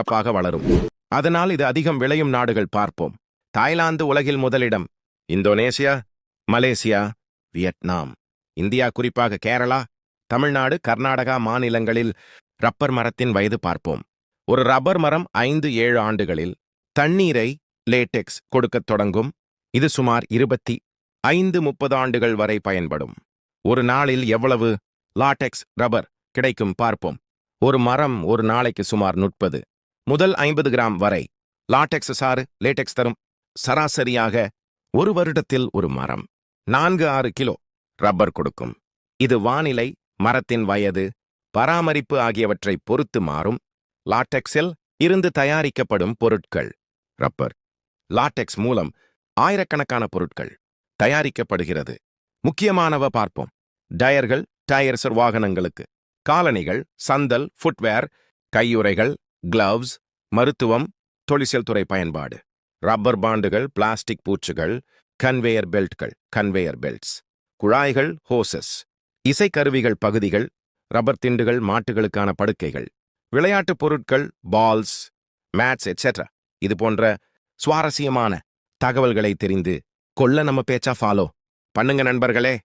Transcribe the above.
சிறப்பாக வளரும். அதனால் இது அதிகம் விளையும் நாடுகள் பார்ப்போம். தாய்லாந்து உலகில் முதலிடம் இந்தோனேசியா மலேசியா வியட்நாம். இந்தியா குறிப்பாக கேரளா தமிழ்நாடு கர்நாடகா மாநிலங்களில் ரப்பர் மரத்தின் வயது பார்ப்போம். ஒரு ரப்பர் மரம் ஐந்து ஏழு ஆண்டுகளில் தண்ணீரை லேட்டெக்ஸ் கொடுக்கத் தொடங்கும். இது சுமார் இருபத்தி ஐந்து முப்பது ஆண்டுகள் வரை பயன்படும். ஒரு நாளில் எவ்வளவு லாட்டெக்ஸ் ரப்பர் கிடைக்கும் பார்ப்போம். ஒரு மரம் ஒரு நாளைக்கு சுமார் முப்பது. முதல் ஐம்பது கிராம் வரை லாடெக்ஸ் சாறு லேடெக்ஸ் தரும். சராசரியாக ஒரு வருடத்தில் ஒரு மரம். நான்கு ஆறு கிலோ ரப்பர் கொடுக்கும். இது வானிலை மரத்தின் வயது பராமரிப்பு ஆகியவற்றை பொறுத்து மாறும். லாடெக்ஸில் இருந்து தயாரிக்கப்படும் பொருட்கள். ரப்பர். லாடெக்ஸ் மூலம் ஆயிரக்கணக்கான பொருட்கள் தயாரிக்கப்படுகிறது. முக்கியமானவ பார்ப்போம். டயர்கள் டயர்சர் வாகனங்களுக்கு. காலணிகள் சந்தல் ஃபுட்வேர் கையுறைகள் கிளவ்ஸ் மருத்துவம் தொழிற்சல் துறை பயன்பாடு. ரப்பர் பாண்டுகள் பிளாஸ்டிக் பூச்சுகள் கன்வேயர் பெல்ட்கள் கன்வேயர் பெல்ட்ஸ் குழாய்கள் ஹோசஸ் இசைக்கருவிகள் பகுதிகள் ரப்பர் திண்டுகள் மாட்டுகளுக்கான படுக்கைகள். விளையாட்டுப் பொருட்கள் பால்ஸ் மேட்ஸ் எட்ஸெட்ரா இது போன்ற சுவாரஸ்யமான தகவல்களை தெரிந்து கொள்ள நம்ம பேச்சா ஃபாலோ பண்ணுங்க நண்பர்களே.